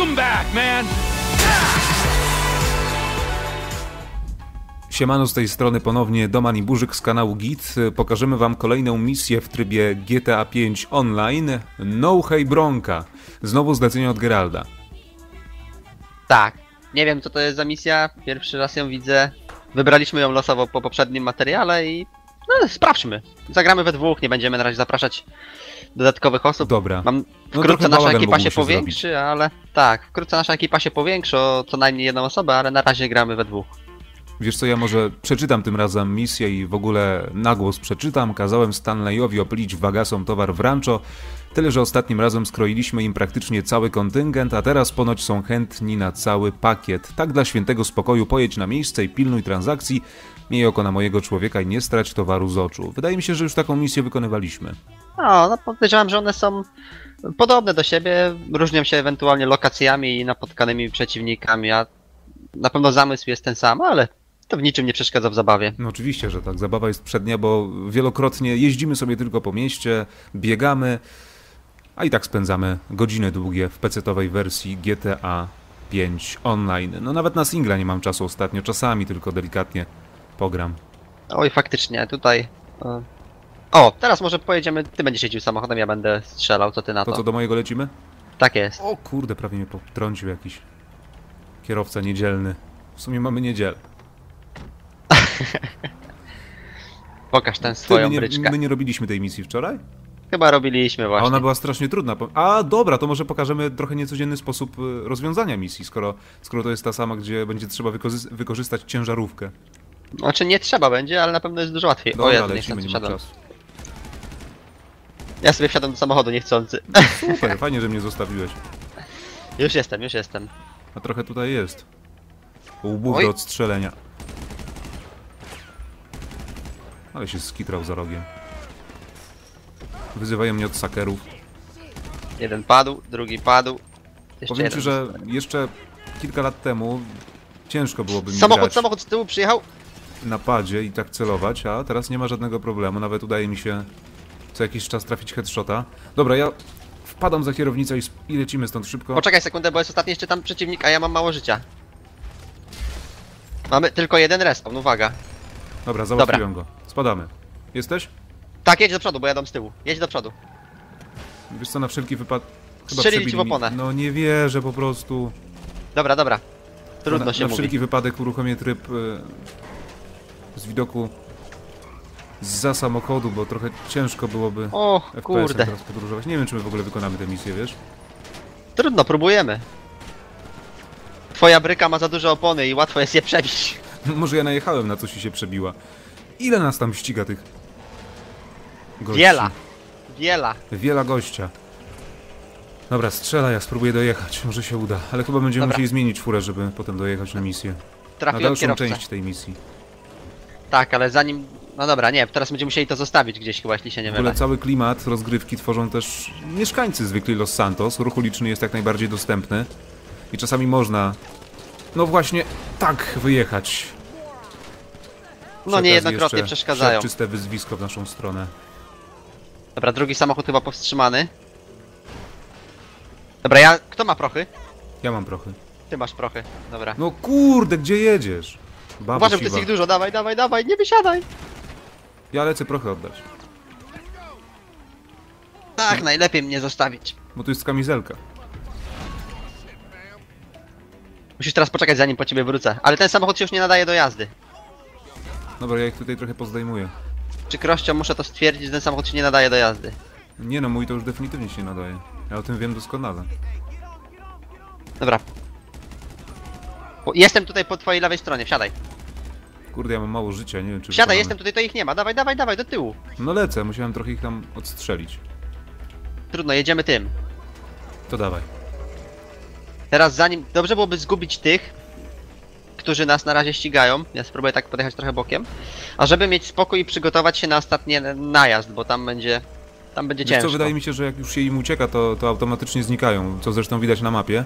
'em back, man! Siemano z tej strony ponownie Doman i Burzyk z kanału Git. Pokażemy wam kolejną misję w trybie GTA 5 Online. No Hey Bronka. Znowu zlecenie od Geralda. Tak. Nie wiem co to jest za misja, pierwszy raz ją widzę. Wybraliśmy ją losowo po poprzednim materiale i no, sprawdźmy. Zagramy we dwóch, nie będziemy na razie zapraszać dodatkowych osób. Dobra. Mam No wkrótce trochę nasza ekipa się powiększy, ale tak, wkrótce nasza ekipa się powiększy o co najmniej jedną osobę, ale na razie gramy we dwóch. Wiesz co, ja może przeczytam tym razem misję i w ogóle na głos przeczytam. Kazałem Stanleyowi opylić wagasom towar w rancho, tyle że ostatnim razem skroiliśmy im praktycznie cały kontyngent, a teraz ponoć są chętni na cały pakiet. Tak dla świętego spokoju pojedź na miejsce i pilnuj transakcji, miej oko na mojego człowieka i nie strać towaru z oczu. Wydaje mi się, że już taką misję wykonywaliśmy. No, no podejrzewam, że one są podobne do siebie, różnią się ewentualnie lokacjami i napotkanymi przeciwnikami, a na pewno zamysł jest ten sam, ale to w niczym nie przeszkadza w zabawie. No oczywiście, że tak. Zabawa jest przednia, bo wielokrotnie jeździmy sobie tylko po mieście, biegamy, a i tak spędzamy godziny długie w PC-owej wersji GTA 5 online. No nawet na singla nie mam czasu ostatnio, czasami tylko delikatnie pogram. Oj, faktycznie, tutaj... e, O, teraz może pojedziemy, ty będziesz jeździł samochodem, ja będę strzelał, co ty na To to? co, do mojego lecimy? Tak jest. O kurde, prawie mnie potrącił jakiś kierowca niedzielny. W sumie mamy niedzielę. Pokaż ten Ty, swoją my, nie, bryczkę. my nie robiliśmy tej misji wczoraj? Chyba robiliśmy A właśnie. ona była strasznie trudna. A dobra, to może pokażemy trochę niecodzienny sposób y, rozwiązania misji, skoro, skoro to jest ta sama, gdzie będzie trzeba wykorzy- wykorzystać ciężarówkę. Znaczy nie trzeba będzie, ale na pewno jest dużo łatwiej. o Dobra, Jezu, lecimy, nie ma czasu. Ja sobie wsiadam do samochodu niechcący. Super, fajnie, że mnie zostawiłeś. już jestem, już jestem. A trochę tutaj jest. Łbów Oj. do odstrzelenia. Ale się skitrał za rogiem. Wyzywają mnie od sakerów. Jeden padł, drugi padł. Jeszcze Powiem jeden. ci, że jeszcze kilka lat temu ciężko byłoby mi Samochód, grać samochód z tyłu przyjechał. Na padzie i tak celować, a teraz nie ma żadnego problemu. Nawet udaje mi się co jakiś czas trafić headshota. Dobra, ja wpadam za kierownicę i, i lecimy stąd szybko. Poczekaj sekundę, bo jest ostatni jeszcze tam przeciwnik, a ja mam mało życia. Mamy tylko jeden respawn, uwaga. Dobra, załatwiłem go. Spadamy. Jesteś? Tak, jedź do przodu, bo jadą z tyłu. Jedź do przodu. Wiesz co, na wszelki wypadek... Strzelili ci w mi- oponę. No nie wierzę po prostu. Dobra, dobra. Trudno na, się na mówi. wszelki wypadek uruchomię tryb y, z widoku za samochodu, bo trochę ciężko byłoby O, kurde. teraz podróżować. Nie wiem, czy my w ogóle wykonamy tę misję, wiesz? Trudno, próbujemy. Twoja bryka ma za duże opony i łatwo jest je przebić. Może ja najechałem na coś i się przebiła. Ile nas tam ściga tych gości? Wiela. Wiela. Wiela gościa. Dobra, strzela, ja spróbuję dojechać. Może się uda. Ale chyba będziemy Dobra. musieli zmienić furę, żeby potem dojechać na misję. Na Trafiłem dalszą kierowcę. część tej misji. Tak, ale zanim... No dobra, nie, teraz będziemy musieli to zostawić gdzieś chyba, jeśli się nie W ogóle mylę. cały klimat rozgrywki tworzą też mieszkańcy zwykli Los Santos. Ruch uliczny jest jak najbardziej dostępny. I czasami można, no właśnie, tak wyjechać. No niejednokrotnie przeszkadzają. Czyste wyzwisko w naszą stronę. Dobra, drugi samochód chyba powstrzymany. Dobra, ja... Kto ma prochy? Ja mam prochy. Ty masz prochy. Dobra. No kurde, gdzie jedziesz? Babo Uważam, to jest siwa. ich dużo, dawaj, dawaj, dawaj, nie wysiadaj! Ja lecę prochy oddać. Tak, najlepiej mnie zostawić. Bo tu jest kamizelka. Musisz teraz poczekać zanim po ciebie wrócę. Ale ten samochód się już nie nadaje do jazdy. Dobra, ja ich tutaj trochę pozdejmuję. Przykrością muszę to stwierdzić, że ten samochód się nie nadaje do jazdy. Nie no, mój to już definitywnie się nie nadaje. Ja o tym wiem doskonale. Dobra. Po- Jestem tutaj po twojej lewej stronie, wsiadaj. Kurde, ja mam mało życia, nie wiem czy wykonamy. jestem tutaj, to ich nie ma. Dawaj, dawaj, dawaj, do tyłu. No lecę, musiałem trochę ich tam odstrzelić. Trudno, jedziemy tym. To dawaj. Teraz zanim... Dobrze byłoby zgubić tych, którzy nas na razie ścigają. Ja spróbuję tak podjechać trochę bokiem. A żeby mieć spokój i przygotować się na ostatni najazd, bo tam będzie... Tam będzie Wiesz ciężko. co, wydaje mi się, że jak już się im ucieka, to, to automatycznie znikają, co zresztą widać na mapie.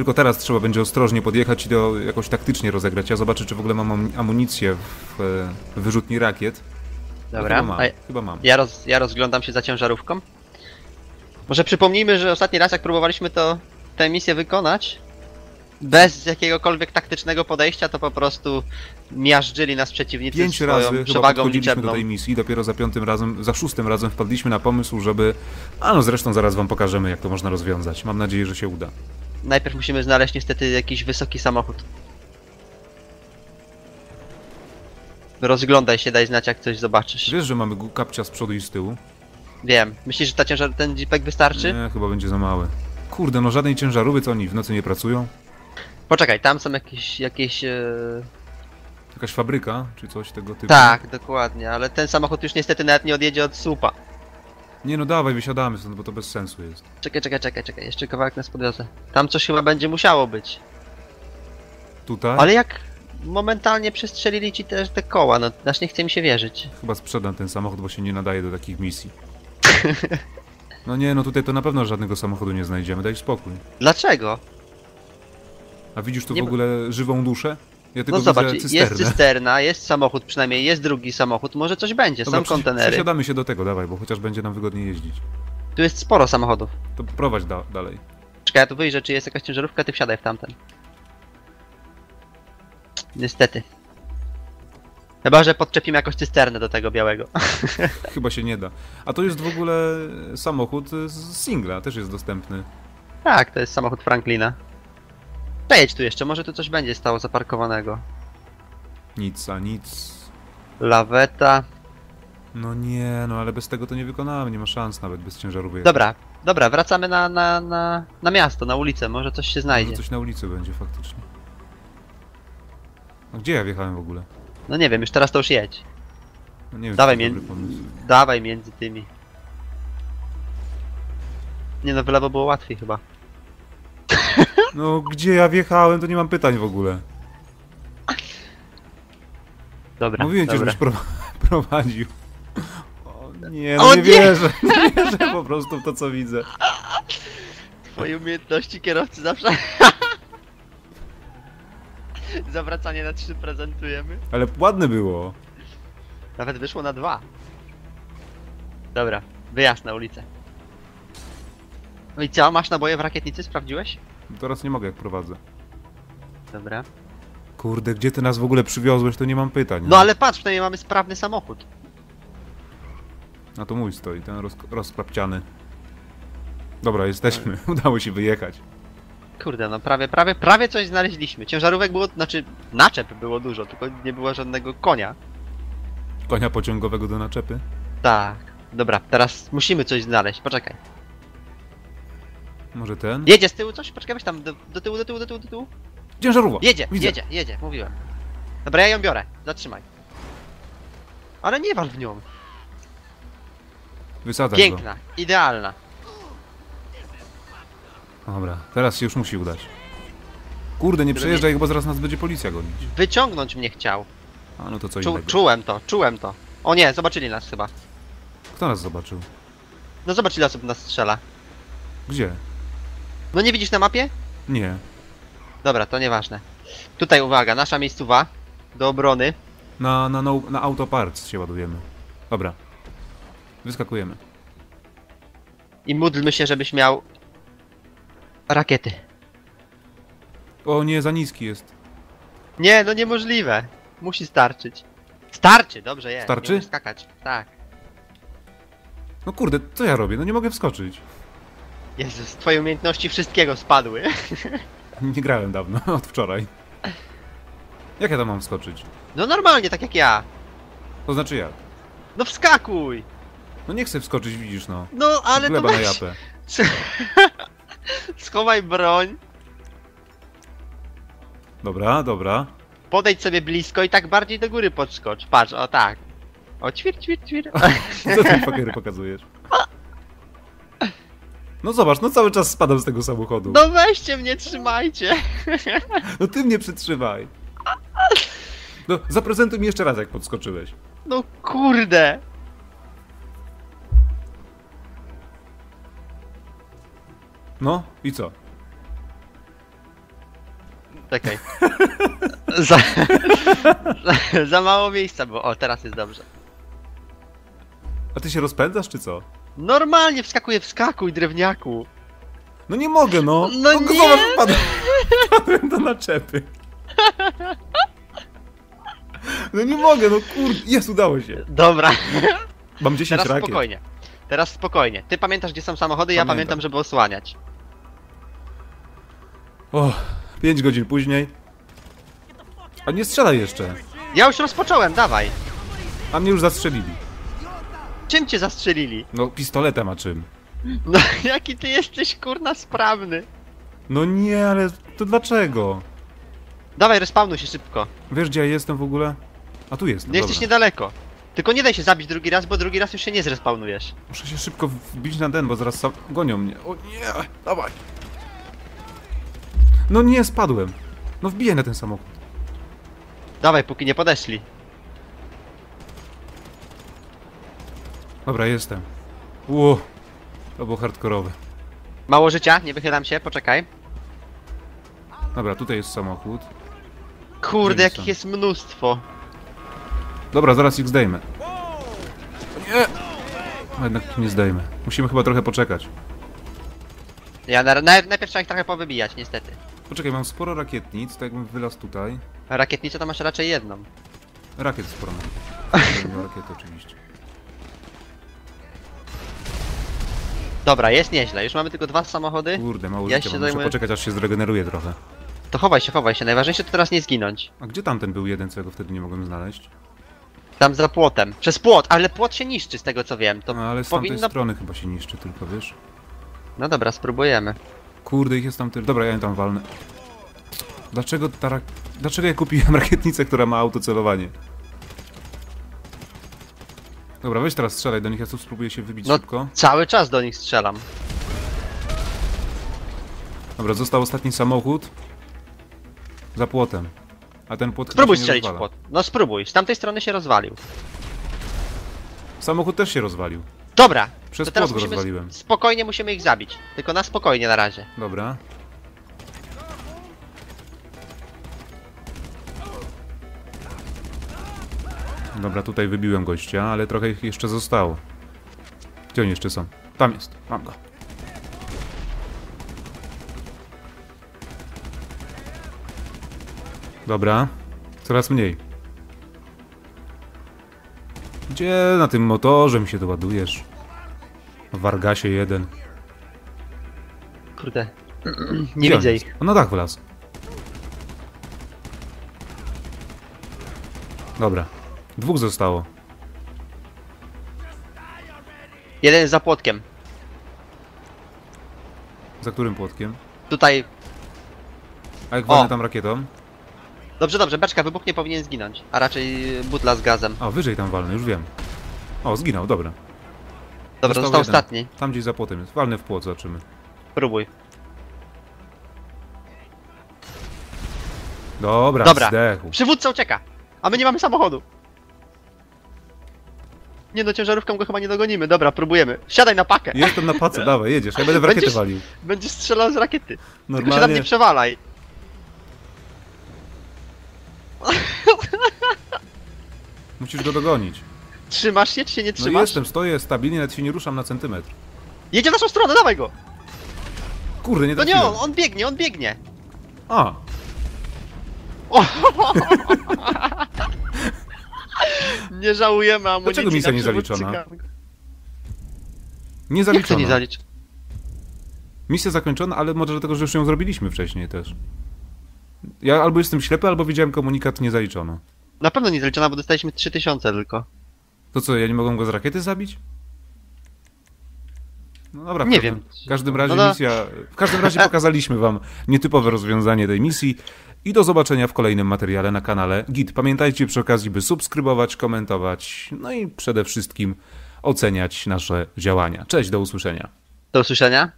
Tylko teraz trzeba będzie ostrożnie podjechać i to jakoś taktycznie rozegrać. Ja zobaczę, czy w ogóle mam am- amunicję w e, wyrzutni rakiet. No Dobra, Chyba mam. Chyba mam. ja, roz, ja rozglądam się za ciężarówką. Może przypomnijmy, że ostatni raz jak próbowaliśmy to tę misję wykonać bez jakiegokolwiek taktycznego podejścia, to po prostu miażdżyli nas przeciwnicy Pięć swoją razy przewagą liczebną. do tej misji, dopiero za piątym razem, za szóstym razem wpadliśmy na pomysł, żeby... A no zresztą zaraz wam pokażemy, jak to można rozwiązać. Mam nadzieję, że się uda. Najpierw musimy znaleźć niestety jakiś wysoki samochód. Rozglądaj się, daj znać jak coś zobaczysz. Wiesz, że mamy gu- kapcia z przodu i z tyłu? Wiem. Myślisz, że ta ciężar, ten jeepek wystarczy? Nie, chyba będzie za mały. Kurde, no żadnej ciężarówki, co oni w nocy nie pracują? Poczekaj, tam są jakieś, jakieś... E... Jakaś fabryka, czy coś tego typu? Tak, dokładnie, ale ten samochód już niestety nawet nie odjedzie od słupa. Nie no dawaj, wysiadamy stąd, bo to bez sensu jest. Czekaj, czekaj, czekaj, czekaj, jeszcze kawałek nas podwiozę. Tam coś chyba będzie musiało być. Tutaj? Ale jak momentalnie przestrzelili ci też te koła, no aż nie chce mi się wierzyć. Chyba sprzedam ten samochód, bo się nie nadaje do takich misji. No nie, no tutaj to na pewno żadnego samochodu nie znajdziemy, daj spokój. Dlaczego? A widzisz tu Nie w ogóle żywą duszę? Ja No zobacz, widzę jest cysternę. cysterna, jest samochód przynajmniej, jest drugi samochód, może coś będzie, Dobra, są kontenery. Przesiadamy się do tego, dawaj, bo chociaż będzie nam wygodniej jeździć. Tu jest sporo samochodów. To prowadź da dalej. Czekaj, ja tu wyjrzę, czy jest jakaś ciężarówka, ty wsiadaj w tamten. Niestety. Chyba, że podczepimy jakąś cysternę do tego białego. Chyba się nie da. A to jest w ogóle samochód z singla, też jest dostępny. tak, to jest samochód Franklina. Przejedź tu jeszcze, może tu coś będzie stało zaparkowanego. Nic, a nic. Laweta. No nie, no ale bez tego to nie wykonamy, nie ma szans nawet bez ciężarówek. Dobra, dobra, wracamy na, na, na, na miasto, na ulicę, może coś się znajdzie. Może coś na ulicy będzie faktycznie. A gdzie ja wjechałem w ogóle? No nie wiem, już teraz to już jedź. No nie wiem, Dawaj czy to mię... dobry pomysł. Dawaj między tymi. Nie no, w lewo było łatwiej chyba. No gdzie ja wjechałem, to nie mam pytań w ogóle. Dobra, Mówiłem ci, dobra. żebyś pro prowadził. O nie, no O nie, nie! wierzę, nie wierzę po prostu w to co widzę. Twoje umiejętności kierowcy zawsze... Zawracanie na trzy prezentujemy. Ale ładne było. Nawet wyszło na dwa. Dobra, wyjazd na ulicę. No i co, masz naboje w rakietnicy? Sprawdziłeś? Teraz nie mogę jak prowadzę. Dobra. Kurde, gdzie ty nas w ogóle przywiozłeś, to nie mam pytań. No ale patrz, przynajmniej mamy sprawny samochód. A to mój stoi, ten roz rozklapciany. Dobra, jesteśmy. Udało się wyjechać. Kurde, no prawie, prawie, prawie coś znaleźliśmy. Ciężarówek było, znaczy naczep było dużo, tylko nie było żadnego konia. Konia pociągowego do naczepy. Tak. Dobra, teraz musimy coś znaleźć, poczekaj. Może ten? Jedzie z tyłu coś? Poczekaj, weź tam do, do tyłu, do tyłu, do tyłu, do tyłu. Ciężarówka! Jedzie, Widzę. jedzie, jedzie, mówiłem. Dobra, ja ją biorę, zatrzymaj. Ale nie wal w nią. Wysadzaj go. Piękna, idealna. Dobra, teraz się już musi udać. Kurde, nie przejeżdżaj, bo zaraz nas będzie policja gonić. Wyciągnąć mnie chciał. A no to co Czu, innego. czułem to, czułem to. O nie, zobaczyli nas chyba. Kto nas zobaczył? No zobacz ile osób nas strzela. Gdzie? No nie widzisz na mapie? Nie. Dobra, to nieważne. Tutaj uwaga, nasza miejscowa do obrony. Na, na, na, na autoparts się ładujemy. Dobra. Wyskakujemy. I módlmy się, żebyś miał rakiety. O nie, za niski jest. Nie, no niemożliwe. Musi starczyć. Starczy, dobrze jest. Starczy? Nie skakać. Tak. No kurde, co ja robię? No nie mogę wskoczyć. Jezus, twoje umiejętności wszystkiego spadły. Nie grałem dawno, od wczoraj. Jak ja tam mam wskoczyć? No normalnie, tak jak ja. To znaczy jak? No wskakuj! No nie chcę wskoczyć, widzisz no. No ale to Gleba na weź... japę. Schowaj broń, Dobra, dobra. podejdź sobie blisko i tak bardziej do góry podskocz. Patrz, o tak. O ćwir, ćwir, ćwir. Co ty fakery pokazujesz? No zobacz, no cały czas spadam z tego samochodu. No weźcie mnie, trzymajcie. No ty mnie przytrzymaj. No zaprezentuj mi jeszcze raz, jak podskoczyłeś. No kurde. No i co? Czekaj. za, za, za mało miejsca było. O, teraz jest dobrze. A ty się rozpędzasz, czy co? Normalnie wskakuje, wskakuj, drewniaku. No nie mogę, no. No no nie. Zobacz, wpadłem, wpadłem do naczepy. No nie mogę, no kurde. Jest, udało się. Dobra, Mam 10 teraz rakiet. spokojnie. Teraz spokojnie. Ty pamiętasz, gdzie są samochody, ja Pamiętam. pamiętam, żeby osłaniać. O, 5 godzin później. A nie strzelaj jeszcze. Ja już rozpocząłem, dawaj. A mnie już zastrzelili. Czym cię zastrzelili? No, pistoletem a czym? No, jaki ty jesteś, kurna, sprawny. No nie, ale to dlaczego? Dawaj, respawnuj się szybko. Wiesz gdzie ja jestem w ogóle? A tu jestem, Nie jesteś dobra. niedaleko. Tylko nie daj się zabić drugi raz, bo drugi raz już się nie zrespawnujesz. Muszę się szybko wbić na den, bo zaraz sam... gonią mnie. O nie, dawaj. No nie, spadłem. No wbiję na ten samochód. Dawaj, póki nie podeszli. Dobra, jestem. Ło, to było hardkorowe. Mało życia, nie wychylam się, poczekaj. Dobra, tutaj jest samochód. Kurde, jakich jest mnóstwo. Dobra, zaraz ich zdejmę. Nie! A jednak ich nie zdejmę. Musimy chyba trochę poczekać. Ja na, na, najpierw trzeba ich trochę powybijać, niestety. Poczekaj, mam sporo rakietnic, tak jakbym wylazł tutaj. Rakietnicę to masz raczej jedną. Rakiet sporo mam. Rakiety oczywiście. Dobra, jest nieźle. Już mamy tylko dwa samochody. Kurde, mało Ja życia się mam. Muszę zajmuję- poczekać aż się zregeneruje trochę. To chowaj się, chowaj się. Najważniejsze to teraz nie zginąć. A gdzie tamten był jeden, co ja go wtedy nie mogłem znaleźć? Tam za płotem. Przez płot, ale płot się niszczy z tego co wiem. To No ale z tamtej powinno... strony chyba się niszczy tylko, wiesz? No dobra, spróbujemy. Kurde, ich jest tam tyle. Dobra, ja tam walnę. Dlaczego ta rak... Dlaczego ja kupiłem rakietnicę, która ma autocelowanie? Dobra, weź teraz strzelaj do nich, ja tu spróbuję się wybić No. szybko. Cały czas do nich strzelam. Dobra, został ostatni samochód. Za płotem. A ten płot Spróbuj strzelić w płot. No spróbuj, z tamtej strony się rozwalił. Samochód też się rozwalił. Dobra, Przez to teraz płot go rozwaliłem. spokojnie musimy ich zabić. Tylko na spokojnie na razie. Dobra. Dobra, tutaj wybiłem gościa, ale trochę ich jeszcze zostało. Gdzie oni jeszcze są? Tam jest, mam go. Dobra, coraz mniej. Gdzie na tym motorze mi się doładujesz? Wargasie jeden. Kurde. Gdzie Nie on widzę ich. On na dach wlazł. Dobra. Dwóch zostało. Jeden jest za płotkiem. Za którym płotkiem? Tutaj. A jak O! walnę tam rakietą? Dobrze, dobrze, beczka wybuchnie powinien zginąć. A raczej butla z gazem. A, wyżej tam walnę, już wiem. O, zginął, dobra. Dobra, Został został jeden. ostatni. Tam gdzieś za płotem jest. Walnę w płot, zobaczymy. Próbuj. Dobra, Dobra. zdechł. Przywódca ucieka! A my nie mamy samochodu! Nie no, ciężarówką go chyba nie dogonimy. Dobra, próbujemy. Wsiadaj na pakę! Jestem na pace, dawaj, jedziesz. Ja będę w rakiety Będziesz- walił. Będziesz strzelał z rakiety. Tylko się tam Normalnie. nie przewalaj. Musisz go dogonić. Trzymasz się, czy się nie No trzymasz? jestem, stoję stabilnie, nawet się nie ruszam na centymetr. Jedzie w naszą stronę, dawaj go! Kurde, nie To nie trafiłem. on, on biegnie, on biegnie! A, Nie żałujemy amunicji Dlaczego misja nie zaliczona? nie Jak to zaliczono. nie zalicz? Misja zakończona, ale może dlatego, że już ją zrobiliśmy wcześniej też. Ja albo jestem ślepy, albo widziałem komunikat nie zaliczono. Na pewno nie zaliczona, bo dostaliśmy 3000 tylko. To co, ja nie mogłem go z rakiety zabić? No dobra, Nie każdym, wiem. W każdym razie No misja. W każdym razie pokazaliśmy wam nietypowe rozwiązanie tej misji. I do zobaczenia w kolejnym materiale na kanale Git. Pamiętajcie przy okazji, by subskrybować, komentować, no i przede wszystkim oceniać nasze działania. Cześć, do usłyszenia. Do usłyszenia.